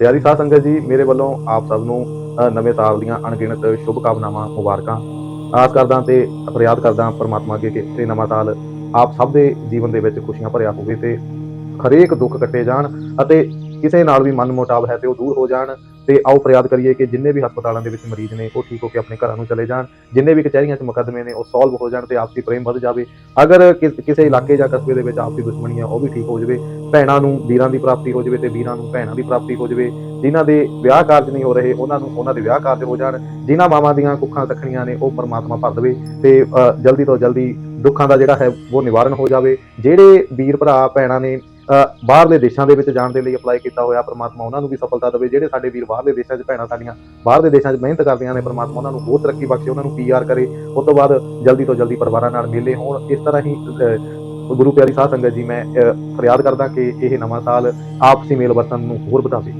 ਪਿਆਰੀ ਸਾਧ ਸੰਗਤ ਜੀ, ਮੇਰੇ ਵੱਲੋਂ ਆਪ ਸਭ ਨੂੰ ਨਵੇਂ ਸਾਲ ਦੀਆਂ ਅਣਗਿਣਤ ਸ਼ੁਭ ਕਾਮਨਾਵਾਂ ਮੁਬਾਰਕਾਂ। ਆਸ ਕਰਦਾ ਤੇ ਫਰਿਆਦ ਕਰਦਾ ਪਰਮਾਤਮਾ ਅੱਗੇ ਕਿ ਇਹ ਨਵਾਂ ਸਾਲ ਆਪ ਸਭ ਦੇ ਜੀਵਨ ਦੇ ਵਿੱਚ ਖੁਸ਼ੀਆਂ ਭਰਿਆ ਹੋਵੇ ਤੇ ਹਰੇਕ ਦੁੱਖ ਕੱਟੇ ਜਾਣ ਅਤੇ ਕਿਸੇ ਨਾਲ ਵੀ ਮਨ ਮੁਟਾਵ ਹੈ ਤੇ ਉਹ ਦੂਰ ਹੋ ਜਾਣ ਤੇ ਆਓ ਫਰਿਆਦ ਕਰੀਏ ਕਿ ਜਿੰਨੇ ਵੀ ਹਸਪਤਾਲਾਂ ਦੇ ਵਿੱਚ ਮਰੀਜ਼ ਨੇ, ਉਹ ਠੀਕ ਹੋ ਕੇ ਆਪਣੇ ਘਰਾਂ ਨੂੰ ਚਲੇ ਜਾਣ। ਜਿੰਨੇ ਵੀ ਕਚਹਿਰੀਆਂ 'ਚ ਮੁਕੱਦਮੇ ਨੇ, ਉਹ ਸੋਲਵ ਹੋ ਜਾਣ ਤੇ ਆਪਸੀ ਪ੍ਰੇਮ ਵੱਧ ਜਾਵੇ। ਅਗਰ ਕਿਸ- ਕਿਸੇ ਇਲਾਕੇ ਜਾਂ ਕਸਬੇ ਦੇ ਵਿੱਚ ਆਪਸੀ ਦੁਸ਼ਮਣੀ ਹੈ, ਉਹ ਵੀ ਠੀਕ ਹੋ ਜਾਵੇ। ਭੈਣਾਂ ਨੂੰ ਵੀਰਾਂ ਦੀ ਪ੍ਰਾਪਤੀ ਹੋ ਜਾਵੇ ਤੇ ਵੀਰਾਂ ਨੂੰ ਭੈਣਾਂ ਦੀ ਪ੍ਰਾਪਤੀ ਹੋ ਜਾਵੇ। ਜਿਨ੍ਹਾਂ ਦੇ ਵਿਆਹ ਕਾਰਜ ਨਹੀਂ ਹੋ ਰਹੇ ਉਹਨਾਂ ਨੂੰ ਉਹਨਾਂ ਦੇ ਵਿਆਹ ਕਾਰਜ ਹੋ ਜਾਣ। ਜਿਨ੍ਹਾਂ ਮਾਵਾਂ ਦੀਆਂ ਕੁੱਖਾਂ ਤਖਣੀਆਂ ਨੇ ਉਹ ਪਰਮਾਤਮਾ ਭਰ ਦੇਵੇ ਤੇ ਜਲਦੀ ਤੋਂ ਜਲਦੀ ਦੁੱਖਾਂ ਦਾ ਜਿਹੜਾ ਹੈ ਉਹ ਨਿਵਾਰਨ ਹੋ ਜਾਵੇ। ਜਿਹੜੇ ਵੀਰ ਭਰਾ ਭੈਣਾਂ ਨੇ ਅ, ਬਾਹਰਲੇ ਦੇਸ਼ਾਂ ਦੇ ਵਿੱਚ ਜਾਣ ਦੇ ਲਈ ਅਪਲਾਈ ਕੀਤਾ ਹੋਇਆ ਪਰਮਾਤਮਾ ਉਹਨਾਂ ਨੂੰ ਵੀ ਸਫਲਤਾ ਦੇਵੇ। ਜਿਹੜੇ ਸਾਡੇ ਵੀਰ ਬਾਹਰਲੇ ਦੇਸ਼ਾਂ 'ਚ ਭੈਣਾਂ ਸਾਡੀਆਂ ਬਾਹਰਲੇ ਦੇਸ਼ਾਂ 'ਚ ਮਿਹਨਤ ਕਰਦੀਆਂ ਨੇ ਪਰਮਾਤਮਾ ਉਹਨਾਂ ਨੂੰ ਹੋਰ ਤਰੱਕੀ ਬਖਸ਼ੇ ਉਹਨਾਂ ਨੂੰ ਪੀਆਰ ਕਰੇ। ਉਸ ਤੋਂ ਬਾਅਦ ਜਲਦੀ ਤੋਂ ਜਲਦੀ ਪਰਿਵਾਰਾਂ ਨਾਲ ਮਿਲੇ ਹੋਣ। ਇਸ ਤਰ੍ਹਾਂ ਹੀ ਗੁਰੂ ਪਿਆਰੀ ਸਾਧ ਸੰਗਤ ਜੀ, ਮੈਂ ਫਰਿਆਦ ਕਰਦਾ ਕਿ ਇਹ ਨਵਾਂ ਸਾਲ ਆਪਸੀ ਮੇਲ ਵਰਤਨ ਨੂੰ ਹੋਰ ਵਧਾਵੇ।